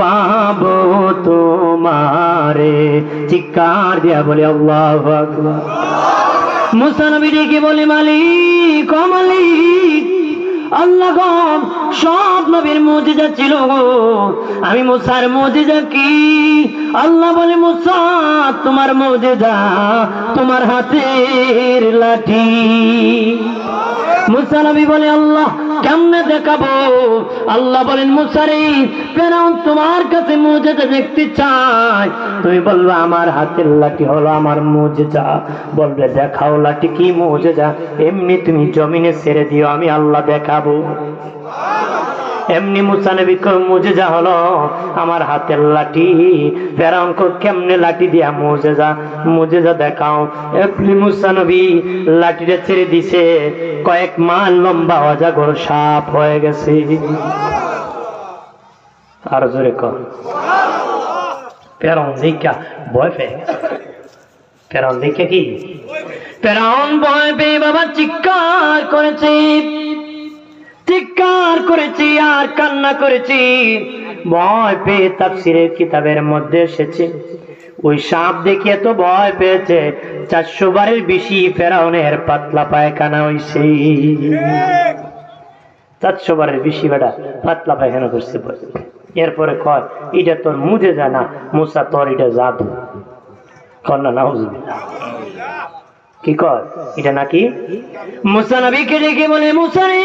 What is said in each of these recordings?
পাবো তোমারে। চিৎকার দিয়া আল্লাহ মুসানবী ডেকে বলে, মালিক আল্লাহ সব নবীর মজিজা ছিল আমি মুসার মজিজা কি? আল্লাহ বলে, মুসা, তোমার মজিজা তোমার হাতের লাঠি। মুসা বলে, আল্লাহ, কেমনে দেখাবো? আল্লাহ বলেন, মুসারি, ফেরাউন তোমার কাছে মুজেজা দেখতে চাই তুমি বলল আমার হাতের লাঠি হলো আমার মুজেজা। বলবে, দেখাও লাঠি কি মুজেজা? এমনি তুমি জমিনে ছেড়ে দিও, আমি আল্লাহ দেখাবো। এমনি মুসানবী মুজেজা হলো আমার হাতের লাঠি। ফেরাউন কেমনে লাঠি দিয়া মুজেজা? মুজেজা দেখাও, এমনি মুসানবী লাঠিটা ছেড়ে দিছে। কয়েক মাল লম্বা অজাগর সাপ হয়ে গেছে। আর জোরে কর ফেরাউন দেখা ভয় পেয়ে ফেরাউন দেখে কি? ফেরাউন ভয় পেয়ে বাবা চিৎকার করেছে। চিৎকার করেছি আর কান্না করেছি। ভয় পেয়ে তাফসিরের কিতাবের মধ্যে এসেছে। ওই সাপ দেখে এত ভয় পেয়েছে। চারশো বারের বেশি ফেরাউনের পাতলা পায়খানা হইছে। চারশো বারের বেশি বেটা পাতলা পায়খানা করছে এরপরে কয়, এটা তোর মুজে জানা মুসা তোর এটা জাদু। কন্যা নাউজুবিল্লাহ কি কর? এটা নাকি? মুসা নবীকে ডেকে বলে মুসারি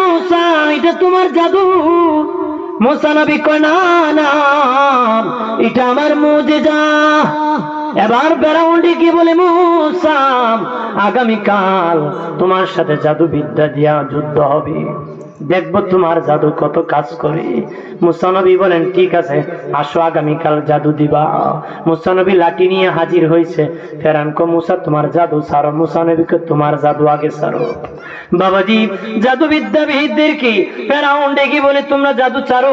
মুসা, এটা তোমার জাদু। মুসা নবী না না, এটা আমার মুজেজা। এবার বেড়াউন কি বলে, মুসা, আগামীকাল তোমার সাথে জাদু বিদ্যা দিয়া যুদ্ধ হবে। দেখব তোমার জাদু কত কাজ করে। মুসানবী বলেন, ঠিক আছে, আসো আগামীকাল জাদু দিবা। মুসানবী লাঠি নিয়ে হাজির হয়েছে ফেরানকো মুসা, তোমার জাদু সারো। মুসানবীকে তোমার জাদু আগে সারো। বাবাজি জাদু বিদ্যাবিদদের কি? ফেরাউন ডেকে বলে, তোমরা জাদু ছাড়ো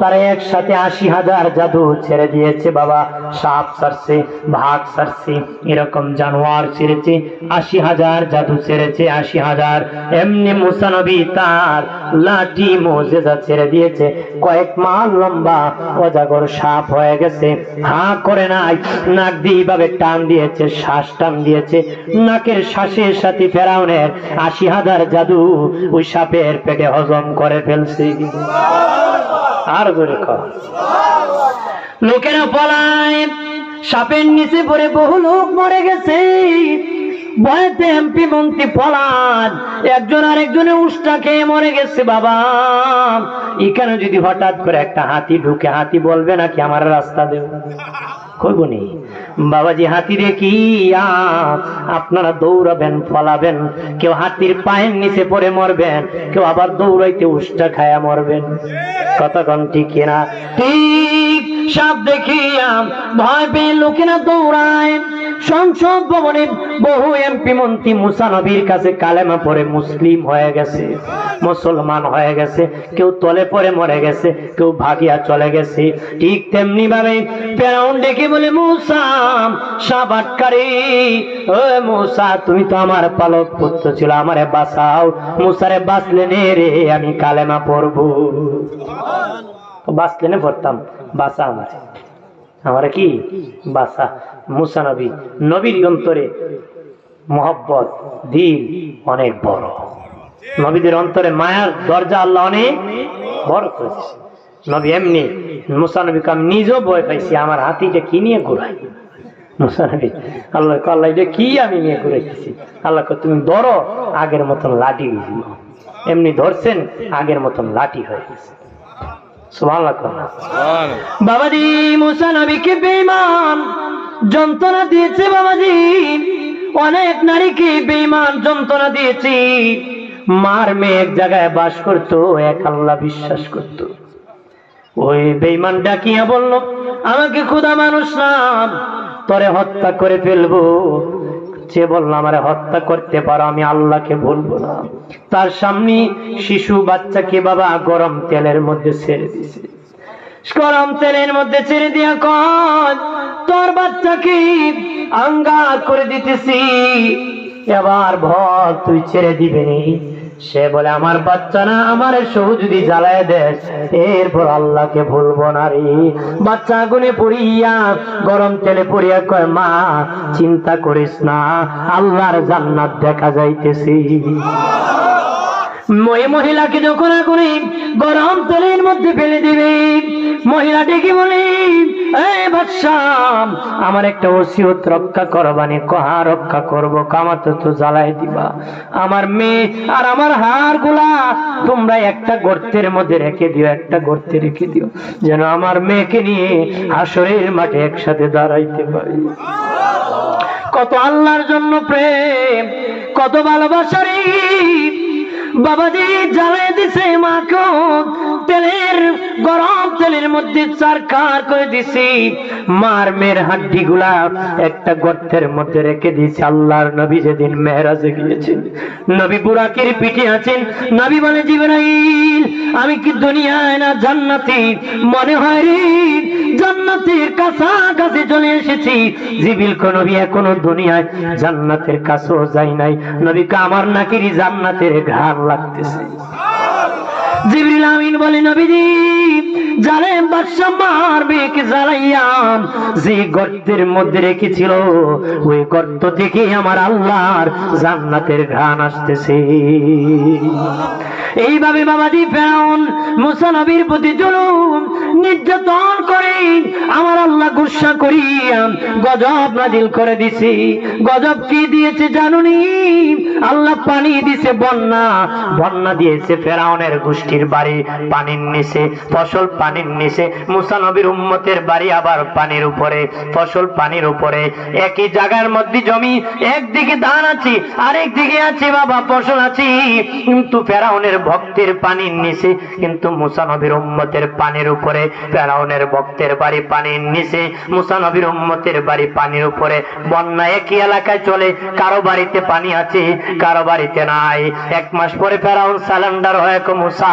তারা একসাথে আশি হাজার জাদু ছেড়ে দিয়েছে, বাবা, সাপ সারছে ভাগ সারছে, এরকম জানোয়ার ছেড়েছে। আশি হাজার জাদু ছেড়েছে, আশি হাজার। এমনি মুসানবী তার লাঠি মোজেজা ছেড়ে দিয়েছে। কয়েক মাল লম্বা, অজাগর সাপ হয়ে গেছে। হা করে নাই, নাক দিয়ে টান দিয়েছে, শ্বাস টান দিয়েছে। নাকের শ্বাসের সাথে ফেরাউনের আশি হাজার জাদু ওই সাপের পেটে হজম করে ফেলছে। আর জোরে লোকেরা পলায় সাপের নিচে পড়ে বহু লোক মরে গেছে। ভয়তে এমপি মন্ত্রী পলাদ একজন আরেকজনে উষ্টা খেয়ে মরে গেছে, বাবা। এখানে যদি হঠাৎ করে একটা হাতি ঢুকে, হাতি বলবে নাকি আমার রাস্তা দেব করব নি। বাবাজি, হাতি দেখি আপনারা দৌড়াবেন, ফলাবেন। কেউ হাতির পায়ের নিচে পড়ে মরবেন, কেউ আবার দৌড়াইতে উষ্টা খায়া মরবেন। কতক্ষণ ঠিক কিনা ঠিক সাপ দেখিয়া ভয় পেয়ে লোকেরা দৌড়ায়। সংসদ ভবনে বহু এমপি মন্ত্রী মুসা নবীর কাছে কালেমা পরে মুসলিম হয়ে গেছে, মুসলমান হয়ে গেছে, কেউ তলে পরে মরে গেছে, কেউ ভাগিয়া চলে গেছে। ঠিক তেমনি ভাবে ফেরাউন ডেকে বলে, মুসা সাপ আটকারি। ও মুসা, তুমি তো আমার পালক পুত্র ছিল, আমারে বাঁচাও। মুসারে বাঁচলে নে রে, আমি কালেমা পড়ব। বাঁচলে নে, পড়তাম। বাঁচা আমার। আমার কি? বাসা মুসা নবী নবীর অন্তরে মোহব্বত দিল অনেক বড়। নবীদের অন্তরে মায়ার দরজা আল্লাহ অনেক বড় করেছে। নবী এমনি মুসা নবীকে আমি নিজেও ভয় পাইছি আমার হাতিটা কি নিয়ে ঘুরাই? মুসা নবী আল্লাহ আল্লাহ এটা কি আমি নিয়ে ঘুরাইতেছি? আল্লাহ তুমি ধরো আগের মতন লাঠি এমনি ধরছেন আগের মতন লাঠি হয়ে গেছে। বাবাজি মুসা বেঈমান? যন্ত্রণা দিয়েছে বাবাজি। অনেক নারীকে বেঈমান যন্ত্রণা দিয়েছি। মার মেয়ে এক জায়গায় বাস করতো, এক আল্লাহ বিশ্বাস করতো। ওই বেঈমান ডাকিয়া বলল, আমাকে ক্ষুধা মানুষ না, তরে হত্যা করে ফেলব। সে বলল, আমার হত্যা করতে পারো, আমি আল্লাহকে বলব না। তার সামনে শিশু বাচ্চাকে বাবা গরম তেলের মধ্যে ছেড়ে দিছে গরম তেলের মধ্যে ছেড়ে দিয়া কন তোর বাচ্চাকে আঙ্গার করে দিতেছি। এবার ভর তুই ছেড়ে দিবে সে বলে, আমার বাচ্চা না, আমার সৌ যদি জ্বালায় দেয়, এরপর আল্লাহকে ভুলবো না রে। বাচ্চা আগুনে পড়িয়া, গরম তেলে পড়িয়া কয়, মা, চিন্তা করিস না, আল্লাহর জান্নাত দেখা যাইতেছি। ওই মহিলাকে যখন আগুনে গরম তেলের মধ্যে ফেলে দিবে, মহিলা ডেকে বলে আমার একটা ওসিয়ত রক্ষা করবানি কহা রক্ষা করব, কামাতে তো জ্বালাই দিবা। আমার মেয়ে আর আমার হাড়গুলা তোমরা একটা গর্তের মধ্যে রেখে দিও, একটা গর্তে রেখে দিও, যেন আমার মেয়েকে নিয়ে আসরের মাঠে একসাথে দাঁড়াইতে পারি। কত আল্লাহর জন্য প্রেম, কত ভালোবাসারি বাবাজি জ্বালিয়ে দিছে মাকে তেলের গরম তেলের মধ্যে চারকার করে দিছি। মার মেয়ের হাড্ডি গুলা একটা গর্তের মধ্যে রেখে দিয়েছে। আল্লাহর নবী যেদিন মেহরাজে গিয়েছেন, নবী বুড়াকের পিঠে আছেন। নবী বলে, জিবরাইল, আমি কি দুনিয়ায় না জান্নাতি? মনে হয় রে, জান্নাতের কাছাকাছি চলে এসেছি। জিবিল নবী এখনও দুনিয়ায় জান্নাতের কাছেও যাই নাই। নবীকে আমার নাকি জান্নাতের ঘাড় লাগতেছে। জিবরিল আমিন নবীজি, জালেম বাদশা যে গর্তের মধ্যে রেখেছিল, ওই গর্ত থেকে আমার আল্লাহর জান্নাতের ঘ্রাণ আসতেছে। এইভাবে বাবাজি ফেরাউন, মুসা নবীর প্রতি জুলুম, নির্যাতন করে, আমার আল্লাহ গুসা করিয়া গজব নাজিল করে দিছি। গজব কি দিয়েছে জানুনি? আল্লাহ পানি দিছে বন্যা। বন্যা দিয়েছে ফেরাউনের গোষ্ঠীর বাড়ি পানির নিচে, ফসল পানির নিচে। মুসা নবীর উম্মতের বাড়ি আবার পানির উপরে, ফসল পানির উপরে। একই জায়গার মধ্যে জমি, একদিকে ধান আছে আরেক দিকে আছে বাবা, ফসল আছে। কিন্তু ফেরাউনের ভক্তের পানির নিচে, কিন্তু মুসা নবীর উম্মতের পানির উপরে, ফেরাউনের ভক্তের বাড়ি পানির নিচে। মুসা নবীর উম্মতের বাড়ি পানির উপরে। বন্যা একই এলাকায় চলে। কারও বাড়িতে পানি আছে, কারও বাড়িতে নাই। এক মাস পরে ফেরাউন সালেন্ডার হয়ে মুসা,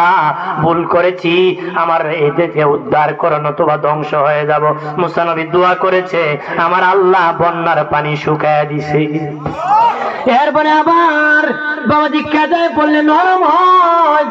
ভুল করেছি। আমার এদেরকে উদ্ধার করো, নতুবা ধ্বংস হয়ে যাব। মুসা নবী দোয়া করেছে, আমার আল্লাহ বন্যার পানি শুকায় দিছে। এরপরে আবার বাবা দীক্ষা দেয় বললে নরম হয়?